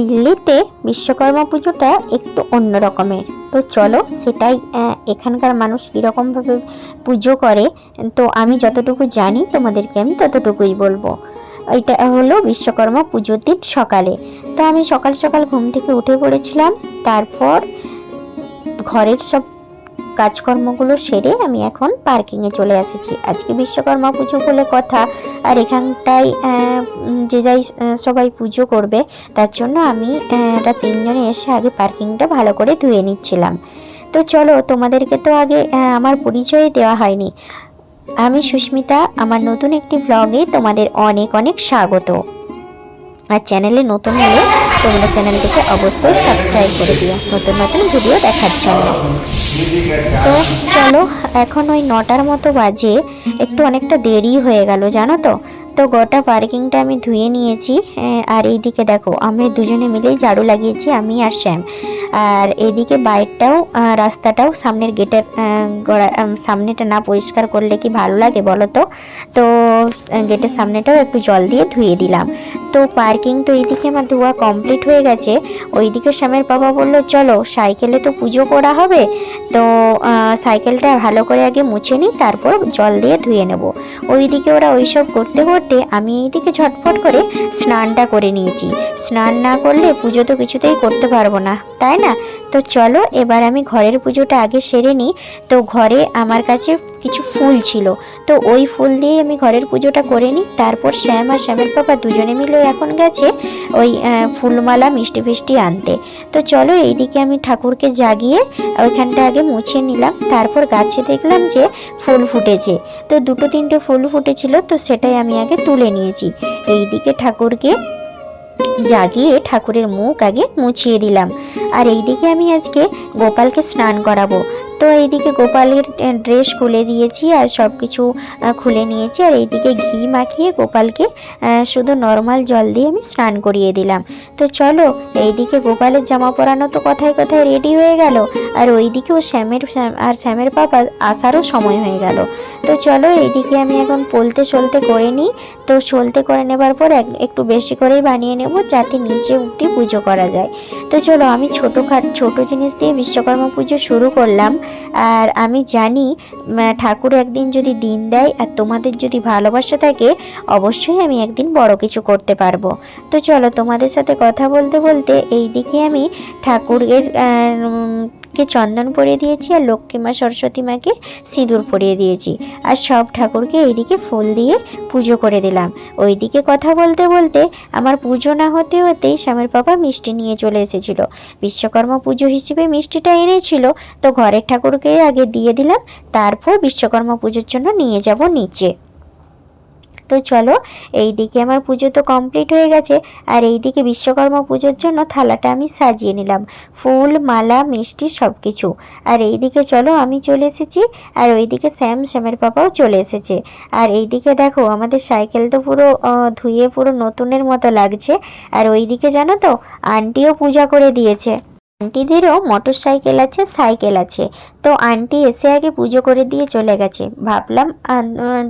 দিল্লিতে বিশ্বকর্মা পুজোটা একটু অন্য রকমের। তো চলো সেটাই এখানকার মানুষ কীরকমভাবে পুজো করে, তো আমি যতটুকু জানি তোমাদেরকে আমি ততটুকুই বলব। এটা হলো বিশ্বকর্মা পুজোর দিন সকালে। তো আমি সকাল সকাল ঘুম থেকে উঠে পড়েছিলাম, তারপর ঘরের সব কাজকর্মগুলো সেরে আমি এখন পার্কিংয়ে চলে এসেছি আজকে বিশ্বকর্মা পুজো বলে কথা, আর এখানটায় যে যাই সবাই পুজো করবে, তার জন্য আমি এটা তিনজনে এসে আগে পার্কিংটা ভালো করে ধুয়ে নিচ্ছিলাম। তো চলো, তোমাদেরকে তো আগে আমার পরিচয় দেওয়া হয়নি। আমি সুস্মিতা, আমার নতুন একটি ব্লগে তোমাদের অনেক অনেক স্বাগত। আর চ্যানেলে নতুন হলে তোমরা চ্যানেলটিকে অবশ্যই সাবস্ক্রাইব করে দিও। নতুন নতুন ভিডিও দেখার জন্য। তো চলো, এখন ওই নটার মতো বাজে। একটু অনেকটা দেরি হয়ে গেল, জানো তো? তো গোটা পার্কিংটা আমি ধুয়ে নিয়েছি আর এইদিকে দেখো আমি দুজনে মিলেই ঝাড়ু লাগিয়েছি, আমি আর শ্যাম আর এইদিকে বাইরটাও রাস্তাটাও সামনের গেটের সামনেটা না পরিষ্কার করলে কি ভালো লাগে বলো তো? তো গেটের সামনেটাও একটু জল দিয়ে ধুয়ে দিলাম। তো পার্কিং তো এইদিকে আমার ধোয়া কমপ্লিট হয়ে গেছে। ওইদিকে শ্যামের বাবা বলল, চলো, সাইকেলে তো পুজো করা হবে। তো সাইকেলটা ভালো করে আগে মুছে নিই, তারপর জল দিয়ে ধুয়ে নেব। ওইদিকে ওরা ওইসব করতে করতে আমি এইদিকে ঝটফট করে স্নানটা করে নিয়েছি। স্নান না করলে পুজো তো কিছুতেই করতে পারব না, তাই না? তো চলো, এবার আমি ঘরের পুজোটা আগে সেরে নিই। তো ঘরে আমার কাছে কিছু ফুল ছিল। তো ওই ফুল দিয়ে আমি ঘরের পুজোটা করে নিই। তারপর শ্যাম আর শ্যামের পাপা দুজনে মিলে এখন গেছে ওই ফুলমালা মিষ্টি ফিষ্টি আনতে। তো চলো, এইদিকে আমি ঠাকুরকে জাগিয়ে ওইখানটা আগে মুছে নিলাম। তারপর গাছে দেখলাম যে ফুল ফুটেছে। তো দুটো তিনটে ফুল ফুটেছিল, তো সেটাই আমি আগে তুলে নিয়েছি। এইদিকে ঠাকুরকে জাগিয়ে ঠাকুরের মুখ আগে মুছিয়ে দিলাম। আর এইদিকে আমি আজকে গোপালকে স্নান করাবো। তো এইদিকে গোপালের ড্রেস খুলে দিয়েছি আর সব কিছু খুলে নিয়েছি। আর এইদিকে ঘি মাখিয়ে গোপালকে শুধু নর্মাল জল দিয়ে আমি স্নান করিয়ে দিলাম। তো চলো, এইদিকে গোপালের জামা পরানো তো কথায় কথায় রেডি হয়ে গেল। আর ওইদিকেও শ্যামের আর শ্যামের পাপা আসারও সময় হয়ে গেল। তো চলো, এইদিকে আমি এখন পলতে সলতে করে নিই। তো সলতে করে নেবার পর এক- একটু বেশি করেই বানিয়ে নেব যাতে নিচে অব্দি পুজো করা যায়। তো চলো, আমি ছোটো খাট ছোটো জিনিস দিয়ে বিশ্বকর্মা পুজো শুরু করলাম। আর আমি জানি ঠাকুর একদিন যদি দিন দেয় আর তোমাদের যদি ভালোবাসা থাকে, অবশ্যই আমি একদিন বড় কিছু করতে পারব। তো চলো তোমাদের সাথে কথা বলতে বলতে এই দিকে আমি ঠাকুরের কে চন্দন পরিয়ে দিয়েছি আর লক্ষ্মী মা সরস্বতী মাকে সিঁদুর পরিয়ে দিয়েছি। আর সব ঠাকুরকে এইদিকে ফুল দিয়ে পুজো করে দিলাম। ওইদিকে কথা বলতে বলতে আমার পুজো না হতে হতেই স্বামীর বাবা মিষ্টি নিয়ে চলে এসেছিল। বিশ্বকর্মা পুজো হিসেবে মিষ্টিটা এনেছিল, তো ঘরের ঠাকুরকে আগে দিয়ে দিলাম, তারপর বিশ্বকর্মা পুজোর জন্য নিয়ে যাব নিচে। তো চলো এই দিকে আমার পুজো তো কমপ্লিট হয়ে গেছে। আর এই দিকে বিশ্বকর্মা পুজোর জন্য থালাটা আমি সাজিয়ে নিলাম। ফুল, মালা, মিষ্টি সব কিছু আর এই দিকে চলো, আমি চলে এসেছি। আর ওইদিকে শ্যাম শ্যামের পাপাও চলে এসেছে। আর এই দিকে দেখো, আমাদের সাইকেল তো পুরো ধুয়ে পুরো নতুনের মতো লাগছে। আর ওইদিকে জানো তো, আন্টিও পূজা করে দিয়েছে। আন্টিদেরও মোটর সাইকেল আছে সাইকেল আছে। তো আন্টি এসে আগে পুজো করে দিয়ে চলে গেছে। ভাবলাম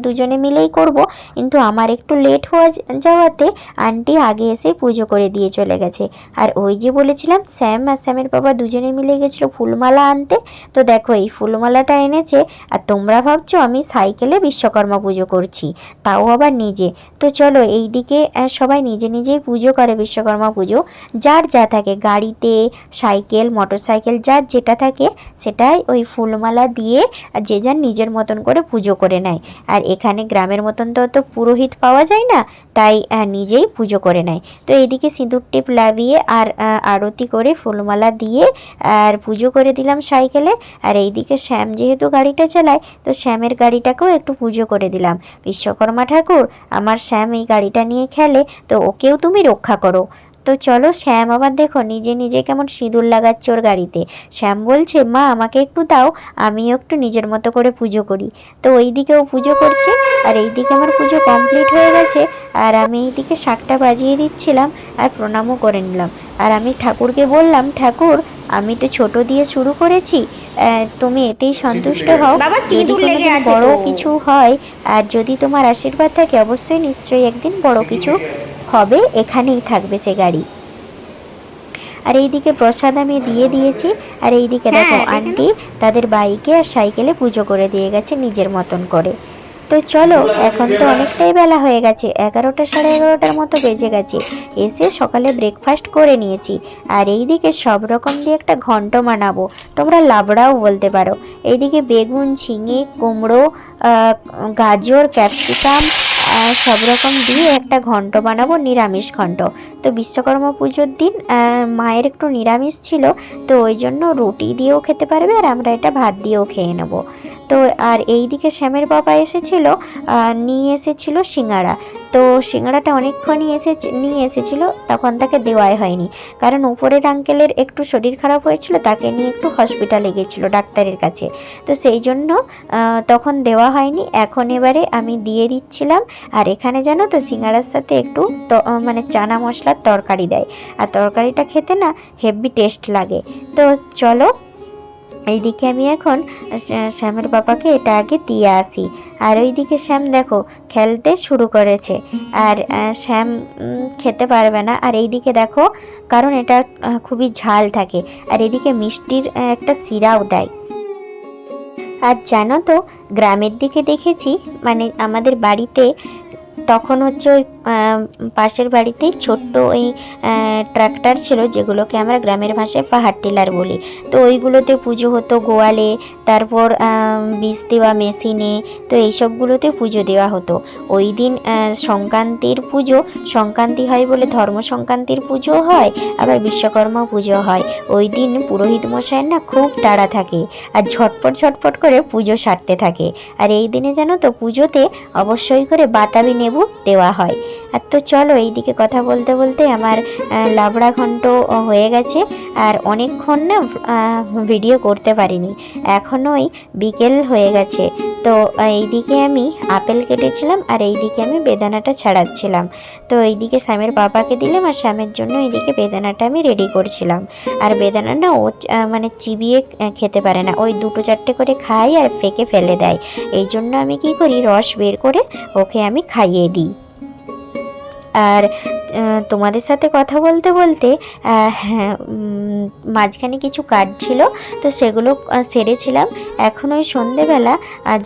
দুজনে মিলেই করব। কিন্তু আমার একটু লেট হওয়া যাওয়াতে আন্টি আগে এসে পুজো করে দিয়ে চলে গেছে। আর ওই যে বলেছিলাম শ্যাম আর শ্যামের বাবা দুজনে মিলে গেছিল ফুলমালা আনতে। তো দেখো, এই ফুলমালাটা এনেছে, আর তোমরা ভাবছ আমি সাইকেলে বিশ্বকর্মা পুজো করছি, তাও আবার নিজে। তো চলো এই দিকে সবাই নিজে নিজেই পুজো করে বিশ্বকর্মা পুজো। যার যা থাকে, গাড়িতে সাইকেল সাইকেল যার যেটা থাকে সেটাই ওই ফুলমালা দিয়ে যে যার নিজের মতন করে পুজো করে নেয়। আর এখানে গ্রামের মতন তো অত পুরোহিত পাওয়া যায় না, তাই নিজেই পুজো করে নেয়। তো এইদিকে সিঁদুর টিপ লাভিয়ে আর আরতি করে ফুলমালা দিয়ে আর পুজো করে দিলাম সাইকেলে। আর এইদিকে শ্যাম যেহেতু গাড়িটা চালায়, তো শ্যামের গাড়িটাকেও একটু পুজো করে দিলাম। বিশ্বকর্মা ঠাকুর, আমার শ্যাম এই গাড়িটা নিয়ে খেলে, তো ওকেও তুমি রক্ষা করো। তো চলো শ্যাম আবার দেখো নিজে নিজে কেমন সিঁদুর লাগাচ্ছে ওর গাড়িতে। শ্যাম বলছে মা আমাকে একটু দাও আমিও একটু নিজের মতো করে পুজো করি। তো ওই দিকেও পুজো করছে আর এই দিকে আমার পুজো কমপ্লিট হয়ে গেছে আর আমি এইদিকে শাকটা বাজিয়ে দিচ্ছিলাম আর প্রণামও করে নিলাম। আর আমি ঠাকুরকে বললাম ঠাকুর আমি তো ছোট দিয়ে শুরু করেছি তুমি এতেই সন্তুষ্ট হও। যদি কোনোদিন বড় কিছু হয় আর যদি তোমার আশীর্বাদ থাকে অবশ্যই নিশ্চয়ই একদিন বড় কিছু হবে এখানেই থাকবে সে গাড়ি। আর এইদিকে প্রসাদ আমি দিয়ে দিয়েছি আর এইদিকে হ্যাঁ, দেখো আন্টি তাদের বাইকে আর সাইকেলে পুজো করে দিয়ে গেছে নিজের মতন করে। তো চলো এখন তো অনেকটাই বেলা হয়ে গেছে এগারোটা সাড়ে এগারোটার মতো বেজে গেছে। এসে সকালে ব্রেকফাস্ট করে নিয়েছি আর এইদিকে সব রকম দিয়ে একটা ঘন্ট বানাবো তোমরা লাবড়াও বলতে পারো। এইদিকে বেগুন ঝিঙে কুমড়ো আহ, গাজর ক্যাপসিকাম সব রকম দিয়ে একটা ঘন্ট বানাবো, নিরামিষ ঘন্ট। তো বিশ্বকর্মা পুজোর দিন মায়ের একটু নিরামিষ ছিল, তো ওই জন্য রুটি দিয়েও খেতে পারবে আর আমরা এটা ভাত দিয়েও খেয়ে নেব। তো আর এই দিকে শ্যামের বাবা এসেছিল নিয়ে এসেছিল সিঙ্গাড়া তো সিঙ্গাড়াটা অনেকক্ষণই এসে নিয়ে এসেছিল, তখন তাকে দেওয়াই হয়নি। কারণ উপরের আঙ্কেলের একটু শরীর খারাপ হয়েছিল, তাকে নিয়ে একটু হসপিটালে গেছিল ডাক্তারের কাছে। তো সেই জন্য তখন দেওয়া হয়নি। এখন এবারে আমি দিয়ে দিচ্ছিলাম, আর এখানে জানো তো সিঙ্গাড়ার সাথে একটু মানে চানা মশলার তরকারি দেয়। আর তরকারিটা খেতে না হেভি টেস্ট লাগে। তো চলো এইদিকে আমি এখন শ্যামের বাবাকে এটা আগে দিয়ে আসি। আর ওইদিকে শ্যাম দেখো, খেলতে শুরু করেছে। আর শ্যাম খেতে পারবে না। আর এইদিকে দেখো, কারণ এটা খুবই ঝাল থাকে। আর এদিকে মিষ্টির একটা সিরাও দেয়। আর জানো তো, গ্রামের দিকে দেখেছি মানে আমাদের বাড়িতে তখন হচ্ছে ওই পাশের বাড়িতেই ছোট্ট ওই ট্রাক্টর ছিল যেগুলোকে আমরা গ্রামের ভাষায় পাহাড় টিলার বলি। তো ওইগুলোতে পুজো হতো গোয়ালে, তারপর বীজ দেওয়া মেশিনে, তো এইসবগুলোতে পুজো দেওয়া হতো। ওই দিন সংক্রান্তির পুজো, সংক্রান্তি হয় বলে ধর্ম সংক্রান্তির পুজো হয়, আবার বিশ্বকর্মা পুজো হয়। ওই দিন পুরোহিত মশাইয়ের না খুব তাড়া থাকে আর ঝটপট ঝটপট করে পুজো সারতে থাকে। আর এই দিনে জানো তো পুজোতে অবশ্যই করে বাতাবি নেবু দেওয়া হয়। আর তো চলো এইদিকে কথা বলতে বলতে আমার লাবড়া ঘন্ট হয়ে গেছে। আর অনেকক্ষণ না ভিডিও করতে পারিনি। এখনোই বিকেল হয়ে গেছে। তো এইদিকে আমি আপেল কেটেছিলাম আর এইদিকে আমি বেদানাটা ছাড়াচ্ছিলাম। তো এইদিকে স্যামের বাবাকে দিলাম আর স্যামের জন্য এইদিকে বেদানাটা আমি রেডি করছিলাম। আর বেদানা না ও মানে চিবিয়ে খেতে পারে না। ওই দুটো চারটে করে খাই আর ফেকে ফেলে দেয়। এই জন্য আমি কি করি, রস বের করে ওকে আমি খাইয়ে 地 আর তোমাদের সাথে কথা বলতে বলতে হ্যাঁ, মাঝখানে কিছু কাজ ছিল তো সেগুলো সেরেছিলাম। এখন ওই সন্ধেবেলা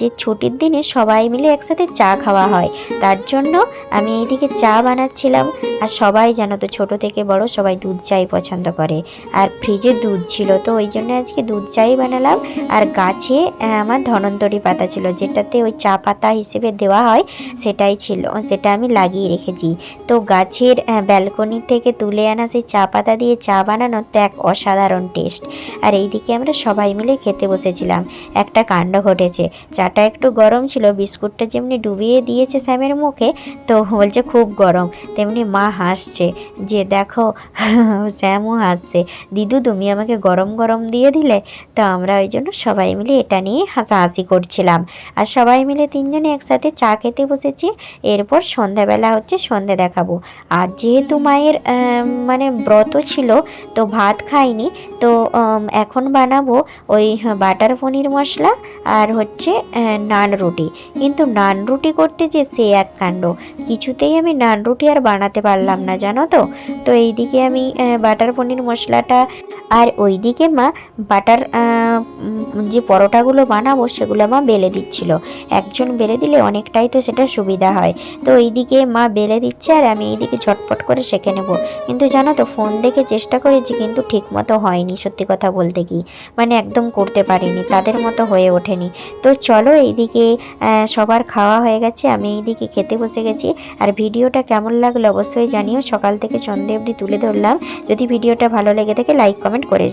যে ছুটির দিনে সবাই মিলে একসাথে চা খাওয়া হয়। তার জন্য আমি এইদিকে চা বানাচ্ছিলাম আর সবাই জানো তো ছোটো থেকে বড় সবাই দুধ চাই পছন্দ করে। আর ফ্রিজে দুধ ছিল তো ওই জন্য আজকে দুধ চাই বানালাম। আর গাছে আমার ধনন্তরী পাতা ছিল যেটাতে ওই চা পাতা হিসেবে দেওয়া হয় সেটাই ছিল সেটা আমি লাগিয়ে রেখেছি। তো গাছের ব্যালকনি থেকে তুলে আনা সেই চা পাতা দিয়ে চা বানানো, তো এক অসাধারণ টেস্ট আর এইদিকে আমরা সবাই মিলে খেতে বসেছিলাম। একটা কাণ্ড ঘটেছে। চাটা একটু গরম ছিল, বিস্কুটটা যেমনি ডুবিয়ে দিয়েছে স্যামের মুখে, তো বলছে খুব গরম। তেমনি মা হাসছে যে, দেখো, স্যামও হাসছে। দিদু, তুমি আমাকে গরম গরম দিয়ে দিলে? তো আমরা ওই জন্য সবাই মিলে এটা নিয়ে হাসাহাসি করছিলাম। আর সবাই মিলে তিনজনে একসাথে চা খেতে বসেছি। এরপর সন্ধ্যাবেলা হচ্ছে সন্ধে দেখাবো। আর যেহেতু মায়ের মানে ব্রত ছিল, তো ভাত খাইনি, তো এখন বানাবো ওই বাটার পনির মশলা আর হচ্ছে নান রুটি। কিন্তু নান রুটি করতে যে সে এক কাণ্ড। কিছুতেই আমি নান রুটি আর বানাতে পারলাম না, জানো তো? তো এইদিকে আমি বাটার পনির মশলাটা আর ওইদিকে মা বাটার যে পরোটাগুলো বানাবো সেগুলো মা বেলে দিচ্ছিল। একজন বেলে দিলে অনেকটাই তো সেটা সুবিধা হয়। তো এইদিকে মা বেলে দিচ্ছে আর আমি এইদিকে ঝটপট করে শেখে নেব। কিন্তু জানো তো, ফোন দেখে চেষ্টা করেছি, কিন্তু ঠিক মতো হয়নি সত্যি কথা বলতে কি মানে একদম করতে পারিনি, তাদের মতো হয়ে ওঠেনি। তো চলো এইদিকে সবার খাওয়া হয়ে গেছে, আমি এইদিকে খেতে বসে গেছি। আর ভিডিওটা কেমন লাগল অবশ্যই জানিও। সকাল থেকে সন্ধে অবধি তুলে ধরলাম। যদি ভিডিওটা ভালো লেগে থাকে লাইক কমেন্ট করে